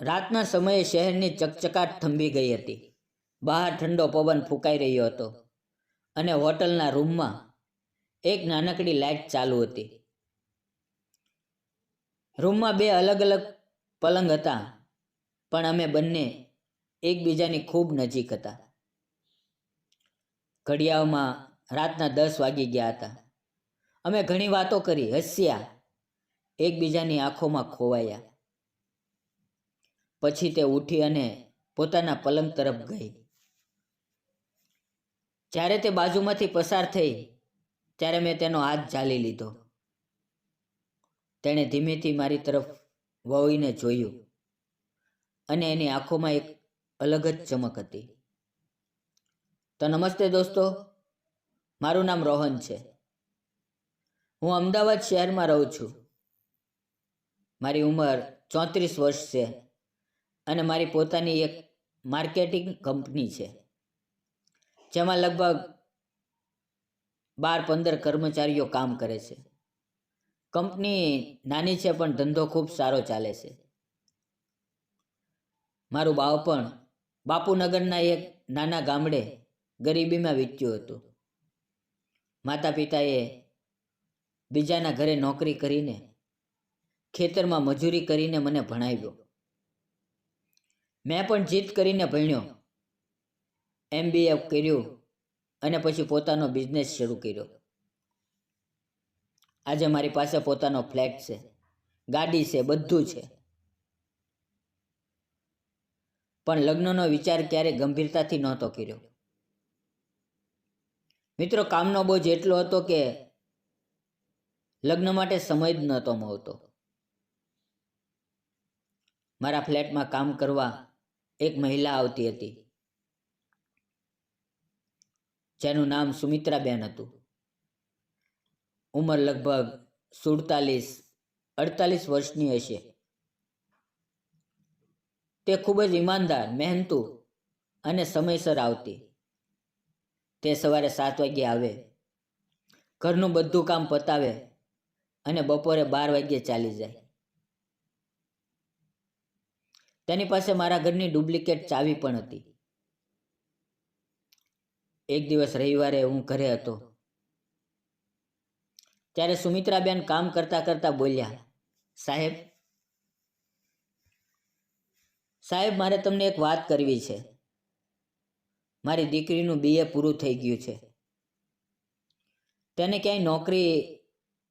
રાતના સમયે શહેરની ચકચકાટ થંભી ગઈ હતી. બહાર ઠંડો પવન ફૂંકાઈ રહ્યો હતો અને હોટલના રૂમમાં એક નાનકડી લાઇટ ચાલુ હતી. રૂમમાં બે અલગ અલગ પલંગ હતા, પણ અમે બંને એકબીજાની ખૂબ નજીક હતા. ઘડિયાળમાં રાતના દસ વાગી ગયા હતા. અમે ઘણી વાતો કરી, હસ્યા, એકબીજાની આંખોમાં ખોવાયા. પછી તે ઉઠી અને પોતાના પલંગ તરફ ગઈ. જ્યારે તે બાજુમાંથી પસાર થઈ, ત્યારે મેં તેનો હાથ ઝાલી લીધો. તેણે ધીમેથી મારી તરફ વળીને જોયું અને એની આંખોમાં એક અલગ જ ચમક હતી. તો નમસ્તે દોસ્તો, મારું નામ રોહન છે. હું અમદાવાદ શહેરમાં રહું છું. મારી ઉંમર ચોત્રીસ વર્ષ છે. અને મારી પોતાની એક માર્કેટિંગ કંપની છે, જેમાં લગભગ બાર પંદર કર્મચારીઓ કામ કરે છે. કંપની નાની છે, પણ ધંધો ખૂબ સારો ચાલે છે. મારું બાળપણ બાપુનગરના એક નાના ગામડે ગરીબીમાં વીત્યું હતું. માતા પિતાએ બીજાના ઘરે નોકરી કરીને ખેતરમાં મજૂરી કરીને મને ભણાવ્યો. મેં પણ જીત કરીને ભણ્યો. એમબીએ કર્યું અને પછી પોતાનો બિઝનેસ શરૂ કર્યો. આજે મારી પાસે પોતાનો ફ્લેટ છે, ગાડી છે, બધું છે. પણ લગ્નનો વિચાર ક્યારે ગંભીરતાથી નહોતો કર્યો. મિત્રો, કામનો બોજ એટલો હતો કે લગ્ન માટે સમય જ નહોતો મળતો. મારા ફ્લેટમાં કામ કરવા એક મહિલા આવતી હતી. જેનું નામ સુમિત્રાબેન હતું. ઉંમર લગભગ સુડતાલીસ, અડતાલીસ વર્ષની હશે. તે ખૂબ જ ઈમાનદાર, મહેનતુ અને સમયસર આવતી. તે સવારે સાત વાગ્યે આવે, ઘરનું બધું કામ પતાવે અને બપોરે બાર વાગ્યે ચાલી જાય. તેની પાસે મારા ઘરની ડુપ્લિકેટ ચાવી પણ હતી. એક દિવસ રવિવારે હું ઘરે હતો. ત્યારે સુમિત્રાબેન કામ કરતા કરતા બોલ્યા, સાહેબ સાહેબ, મારે તમને એક વાત કરવી છે. મારી દીકરીનું બીએ પૂરું થઈ ગયું છે. તેને ક્યાંય નોકરી,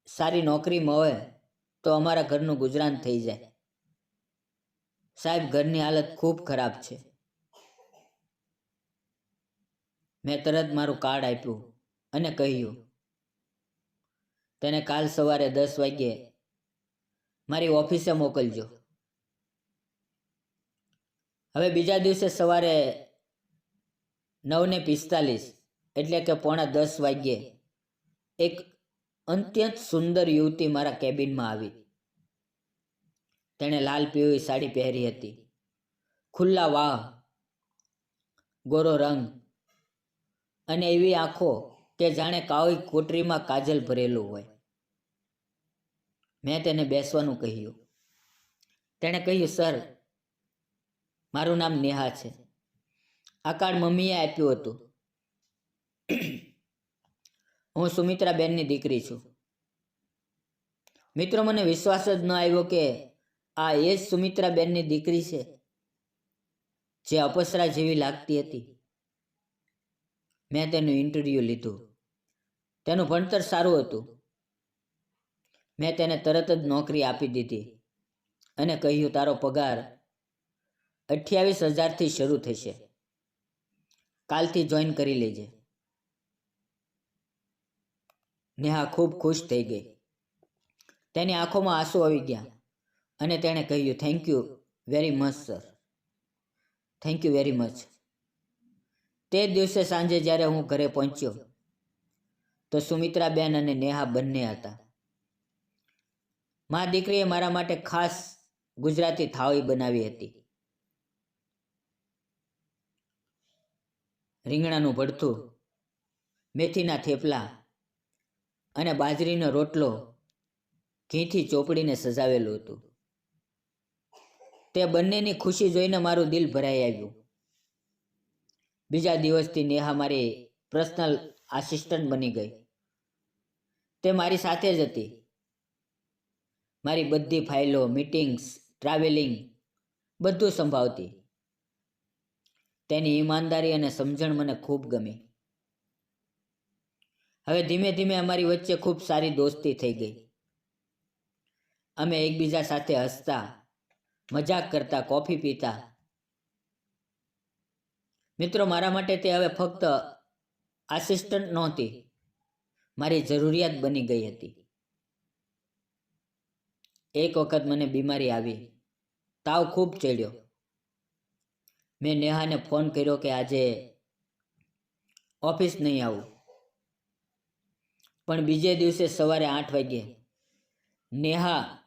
સારી નોકરી મળે તો અમારા ઘરનું ગુજરાન થઈ જાય. સાહેબ, ઘરની હાલત ખૂબ ખરાબ છે. મેં તરત મારું કાર્ડ આપ્યું અને કહ્યું, તેને કાલ સવારે દસ વાગ્યે મારી ઓફિસે મોકલજો. હવે બીજા દિવસે સવારે નવને પિસ્તાલીસ, એટલે કે પોણા દસ વાગ્યે એક અત્યંત સુંદર યુવતી મારા કેબિનમાં આવી. તેણે લાલ પીળી સાડી પહેરી હતી. ખુલ્લા વાહ, ગોરો રંગ અને એવી આંખો કે જાણે કાળી કોટરીમાં કાજલ ભરેલું હોય. મેં તેને બેસવાનું કહ્યું. તેણે કહ્યું, સર, મારું નામ નેહા છે. આ કાર્ડ મમ્મીએ આપ્યું હતું. હું સુમિત્રાબેનની દીકરી છું. મિત્રો, મને વિશ્વાસ જ ન આવ્યો કે આ એ જ સુમિત્રાબેનની દીકરી છે, જે અપસરા જેવી લાગતી હતી. મેં તેનું ઇન્ટરવ્યૂ લીધું. તેનું ભણતર સારું હતું. મેં તેને તરત જ નોકરી આપી દીધી અને કહ્યું, તારો પગાર અઠ્યાવીસ હજારથી શરૂ થશે. કાલથી જોઈન કરી લેજે. નેહા ખૂબ ખુશ થઈ ગઈ. તેની આંખોમાં આંસુ આવી ગયા. અને તેણે કહ્યું thank you very much sir thank you very much તે દિવસે સાંજે જ્યારે હું ઘરે પહોંચ્યો, તો સુમિત્રાબેન અને નેહા બંને હતા. મા દીકરીએ મારા માટે ખાસ ગુજરાતી થાળી બનાવી હતી. રીંગણાનું ભડથું, મેથીના થેપલા અને બાજરીનો રોટલો ઘીથી ચોપડીને સજાવેલું હતું. તે બંનેની ખુશી જોઈને મારું દિલ ભરાઈ આવ્યું. બીજા દિવસથી નેહા મારી પર્સનલ આસિસ્ટન્ટ બની ગઈ. તે મારી સાથે જ હતી. મારી બધી ફાઇલો મિટિંગ્સ ટ્રાવેલિંગ બધું સંભાળતી. તેની ઈમાનદારી અને સમજણ મને ખૂબ ગમી. હવે ધીમે ધીમે અમારી વચ્ચે ખૂબ સારી દોસ્તી થઈ ગઈ. અમે એકબીજા સાથે હસતા મજાક કરતા, કોફી પીતા. મિત્રો, મારા માટે તે હવે ફક્ત આસિસ્ટન્ટ નહોતી. મારી જરૂરિયાત બની ગઈ હતી. એક વખત મને બીમારી આવી. તાવ ખૂબ ચડ્યો. મેં નેહાને ફોન કર્યો કે આજે ઓફિસ નહીં આવું. પણ બીજે દિવસે સવારે આઠ વાગ્યે નેહા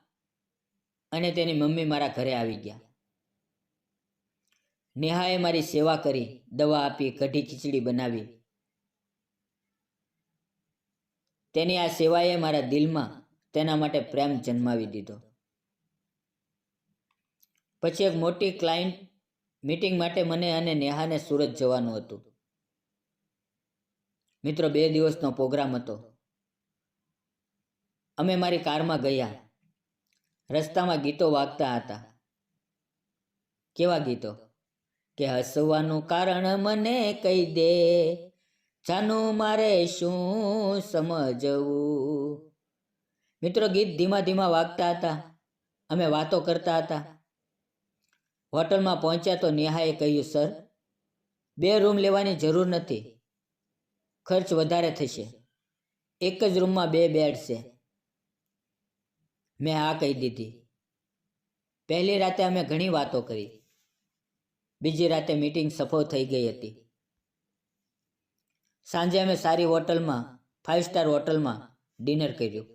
અને તેની મમ્મી મારા ઘરે આવી ગયા. નેહાએ મારી સેવા કરી, દવા આપી કઢી ખીચડી બનાવી. તેની આ સેવાએ મારા દિલમાં તેના માટે પ્રેમ જન્માવી દીધો. પછી એક મોટી ક્લાયન્ટ મીટિંગ માટે મને અને નેહાને સુરત જવાનું હતું. મિત્રો, બે દિવસનો પ્રોગ્રામ હતો. અમે મારી કારમાં ગયા. રસ્તામાં ગીતો વાગતા હતા. કેવા ગીતો? કે હસવાનું કારણ મને કહી દે. જાનું મારે શું સમજવું? મિત્રો, ગીત ધીમા ધીમા વાગતા હતા. અમે વાતો કરતા હતા. હોટલમાં પહોંચ્યા તો નેહાએ કહ્યું, સર, બે રૂમ લેવાની જરૂર નથી. ખર્ચ વધારે થશે. એક જ રૂમમાં બે બેડ છે. મેં હા કહી દીધી. પહેલી રાતે અમે ઘણી વાતો કરી. બીજી રાતે મીટિંગ સફળ થઈ ગઈ હતી. સાંજે અમે સારી હોટલમાં ફાઇવ સ્ટાર હોટલમાં ડિનર કર્યું.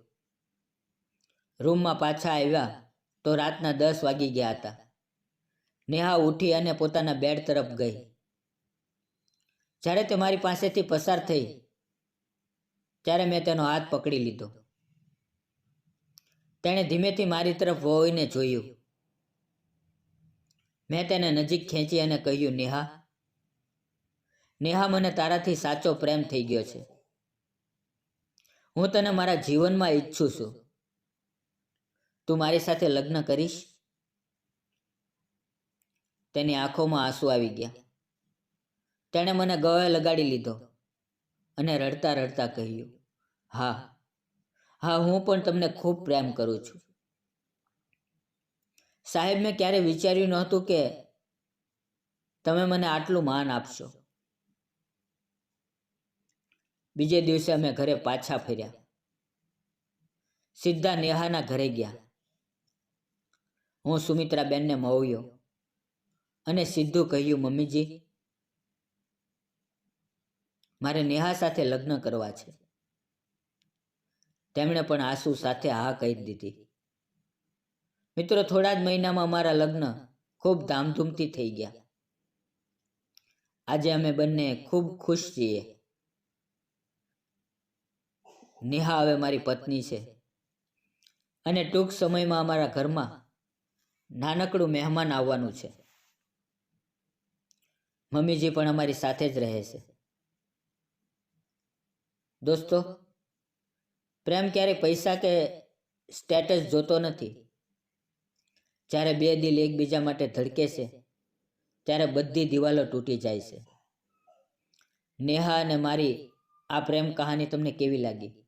રૂમમાં પાછા આવ્યા તો રાતના દસ વાગી ગયા હતા. નેહા ઉઠી અને પોતાના બેડ તરફ ગઈ. જ્યારે તે મારી પાસેથી પસાર થઈ, ત્યારે મેં તેનો હાથ પકડી લીધો. તેણે ધીમેથી મારી તરફ વોઈને જોયું. મેં તેને નજીક ખેંચી અને કહ્યું, નેહા નેહા, મને તારાથી સાચો પ્રેમ થઈ ગયો છે. હું તને મારા જીવનમાં ઈચ્છું છું. તું મારી સાથે લગ્ન કરીશ? તેની આંખોમાં આંસુ આવી ગયા. તેણે મને ગળે લગાડી લીધો અને રડતા રડતા કહ્યું, હા હા, હું પણ તમને ખૂબ પ્રેમ કરું છું. સાહેબ, મેં ક્યારે વિચાર્યું નહોતું કે તમે મને આટલું માન આપશો. બીજે દિવસે અમે ઘરે પાછા ફર્યા. સીધા નેહાના ઘરે ગયા. હું સુમિત્રાબેનને મવ્યો અને સીધું કહ્યું, મમ્મીજી, મારે નેહા સાથે લગ્ન કરવા છે. તેમણે પણ આંસુ સાથે હા કહી દીધી. મિત્રો, થોડા જ મહિનામાં મારા લગ્ન ખૂબ ધામધૂમથી થઈ ગયા. આજે અમે બંને ખૂબ ખુશ છીએ. નેહા હવે મારી પત્ની છે. અને ટૂંક સમયમાં અમારા ઘરમાં નાનકડું મહેમાન આવવાનું છે. મમ્મીજી પણ અમારી સાથે જ રહે છે. દોસ્તો પ્રેમ ક્યારેય પૈસા કે સ્ટેટસ જોતો નથી. જ્યારે બે દિલ એકબીજા માટે ધડકે છે, ત્યારે બધી દિવાલો તૂટી જાય છે. નેહા અને મારી આ પ્રેમ કહાની તમને કેવી લાગી?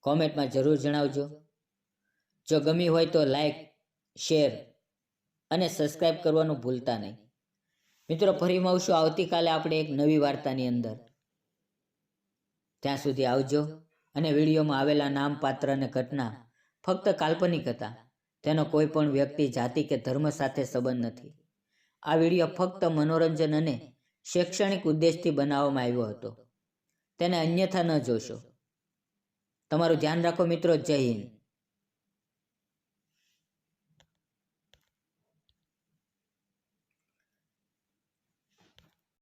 કોમેન્ટમાં જરૂર જણાવજો. જો ગમી હોય તો લાઈક શેર અને સબસ્ક્રાઈબ કરવાનું ભૂલતા નહીં. મિત્રો, ફરી મળશું. આવતીકાલે આપણે એક નવી વાર્તાની અંદર. ત્યાં સુધી આવજો. અને વિડીયોમાં આવેલા નામ, પાત્ર અને ઘટના ફક્ત કાલ્પનિક હતા. તેનો કોઈ પણ વ્યક્તિ, જાતિ કે ધર્મ સાથે સંબંધ નથી. આ વીડિયો ફક્ત મનોરંજન અને શૈક્ષણિક ઉદ્દેશથી બનાવવામાં આવ્યો હતો. તેને અન્યથા ન જોશો. તમારું ધ્યાન રાખો મિત્રો. જય હિન્દ.